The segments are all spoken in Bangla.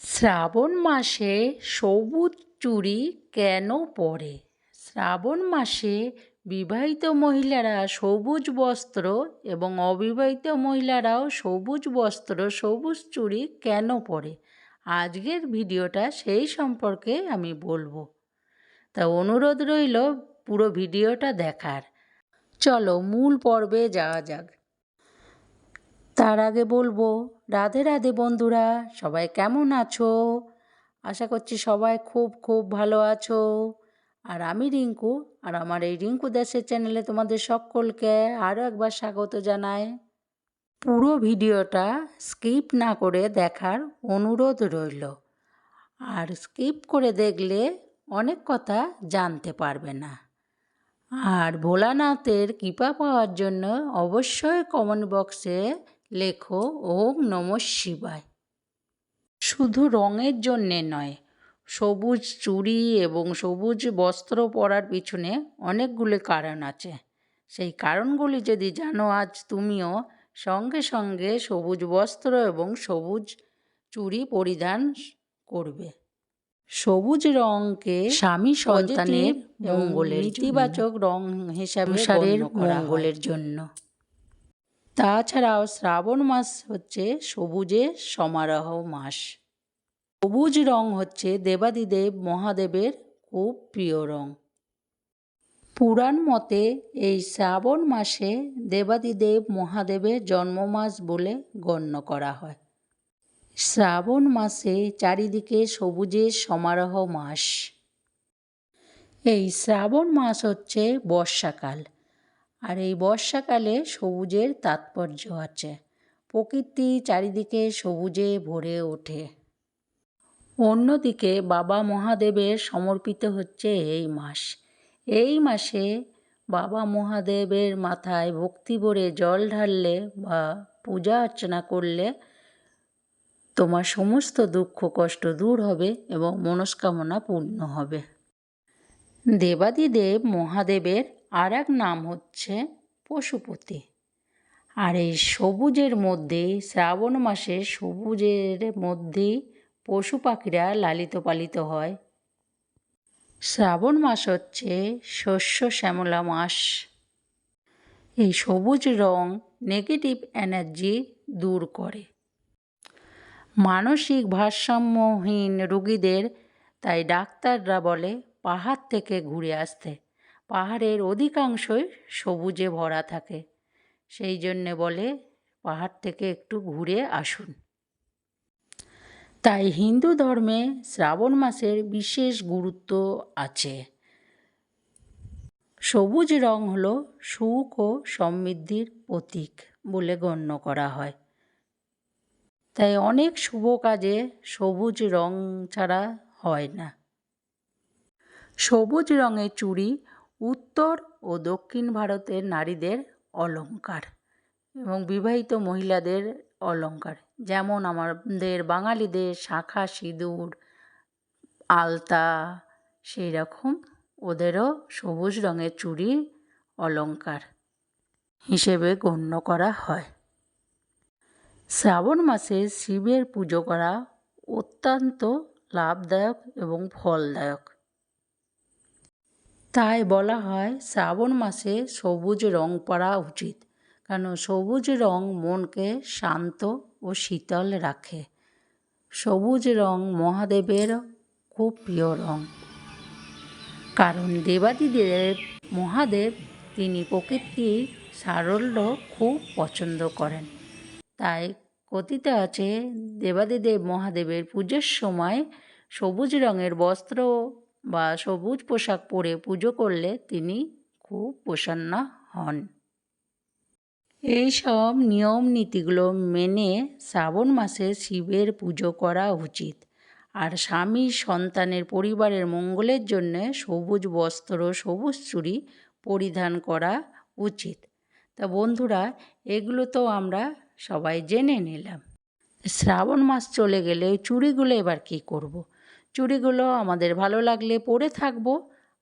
শ্রাবণ মাসে সবুজ চুড়ি কেন পরে? শ্রাবণ মাসে বিবাহিত মহিলারা সবুজ বস্ত্র এবং অবিবাহিত মহিলারাও সবুজ বস্ত্র, সবুজ চুড়ি কেন পরে? আজকের ভিডিওটা সেই সম্পর্কে আমি বলব। তা অনুরোধ রইল পুরো ভিডিওটা দেখার। চলো মূল পর্বে যাওয়া যাক। তার আগে বলব, রাধে রাধে বন্ধুরা, সবাই কেমন আছো? আশা করছি সবাই খুব খুব ভালো আছো। আর আমি রিঙ্কু, আর আমার এই রিঙ্কু দেশের চ্যানেলে তোমাদের সকলকে আরও একবার স্বাগত জানাই। পুরো ভিডিওটা স্কিপ না করে দেখার অনুরোধ রইল। আর স্কিপ করে দেখলে অনেক কথা জানতে পারবে না। আর ভোলানাথের কৃপা পাওয়ার জন্য অবশ্যই কমেন্ট বক্সে লেখো ওম নম শিবায়। শুধু রঙের জন্যে নয় সবুজ চুড়ি এবং সবুজ বস্ত্র পরার পিছনে অনেকগুলি কারণ আছে। সেই কারণগুলি যদি জানো আজ তুমিও সঙ্গে সঙ্গে সবুজ বস্ত্র এবং সবুজ চুড়ি পরিধান করবে। সবুজ রঙকে স্বামী সন্তানের মঙ্গলের ইতিবাচক রং হিসাবে মঙ্গলের জন্য। তাছাড়াও শ্রাবণ মাস হচ্ছে সবুজের সমারোহ মাস। সবুজ রং হচ্ছে দেবাদিদেব মহাদেবের খুব প্রিয় রং। পুরাণ মতে এই শ্রাবণ মাসে দেবাদিদেব মহাদেবের জন্মমাস বলে গণ্য করা হয়। শ্রাবণ মাসে চারিদিকে সবুজের সমারোহ মাস। এই শ্রাবণ মাস হচ্ছে বর্ষাকাল। আর এই বর্ষাকালে সবুজের তাৎপর্য আছে। প্রকৃতি চারিদিকে সবুজে ভরে ওঠে। অন্যদিকে বাবা মহাদেবের সমর্পিত হচ্ছে এই মাস। এই মাসে বাবা মহাদেবের মাথায় ভক্তি ভরে জল ঢাললে বা পূজা অর্চনা করলে তোমার সমস্ত দুঃখ কষ্ট দূর হবে এবং মনস্কামনা পূর্ণ হবে। দেবাদিদেব মহাদেবের আর এক নাম হচ্ছে পশুপতি। আর এই সবুজের মধ্যে, শ্রাবণ মাসে সবুজের মধ্যেই পশু পাখিরা লালিত পালিত হয়। শ্রাবণ মাস হচ্ছে শস্য শ্যামলা মাস। এই সবুজ রং নেগেটিভ এনার্জি দূর করে। মানসিক ভারসাম্যহীন রোগীদের, তাই ডাক্তাররা বলে পাহাড় থেকে ঘুরে আসতে। পাহাড়ের অধিকাংশই সবুজে ভরা থাকে। সেই জন্যে বলে, পাহাড় থেকে একটু ঘুরে আসুন। তাই হিন্দু ধর্মে শ্রাবণ মাসের বিশেষ গুরুত্ব আছে। সবুজ রং হলো সুখ ও সমৃদ্ধির প্রতীক বলে গণ্য করা হয়। তাই অনেক শুভ কাজে সবুজ রং ছাড়া হয় না। সবুজ রঙের চুড়ি উত্তর ও দক্ষিণ ভারতের নারীদের অলঙ্কার এবং বিবাহিত মহিলাদের অলংকার। যেমন আমাদের বাঙালিদের শাঁখা সিঁদুর, আলতা সেই রকম ওদেরও সবুজ রঙের চুড়ি অলংকার হিসেবে গণ্য করা হয়। শ্রাবণ মাসে শিবের পুজো করা অত্যন্ত লাভদায়ক এবং ফলদায়ক। তাই বলা হয় শ্রাবণ মাসে সবুজ রং পরা উচিত। কারণ সবুজ রং মনকে শান্ত ও শীতল রাখে। সবুজ রং মহাদেবের খুব প্রিয় রং। কারণ দেবাদিদেব, মহাদেব তিনি প্রকৃতির সারল্য খুব পছন্দ করেন। তাই কথিত আছে, দেবাদিদেব মহাদেবের পুজোর সময় সবুজ রঙের বস্ত্র বা সবুজ পোশাক পরে পুজো করলে তিনি খুব প্রসন্ন হন। এই সব নিয়ম নীতিগুলো মেনে শ্রাবণ মাসে শিবের পুজো করা উচিত। আর স্বামী সন্তানের পরিবারের মঙ্গলের জন্যে সবুজ বস্ত্র, সবুজ চুড়ি পরিধান করা উচিত। তা বন্ধুরা, এগুলো তো আমরা সবাই জেনে নিলাম। শ্রাবণ মাস চলে গেলে চুড়িগুলো এবার কী করব। চুড়িগুলো আমাদের ভালো লাগলে পরে থাকব।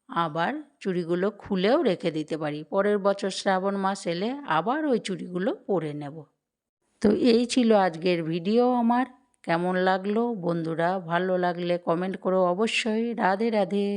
আবার চুড়িগুলো খুলেও রেখে দিতে পারি। পরের বছর শ্রাবণ মাস এলে আবার ওই চুড়িগুলো পরে নেব। তো এই ছিল আজকের ভিডিও আমার। কেমন লাগল? বন্ধুরা, ভালো লাগলে কমেন্ট করো অবশ্যই। রাধে রাধে।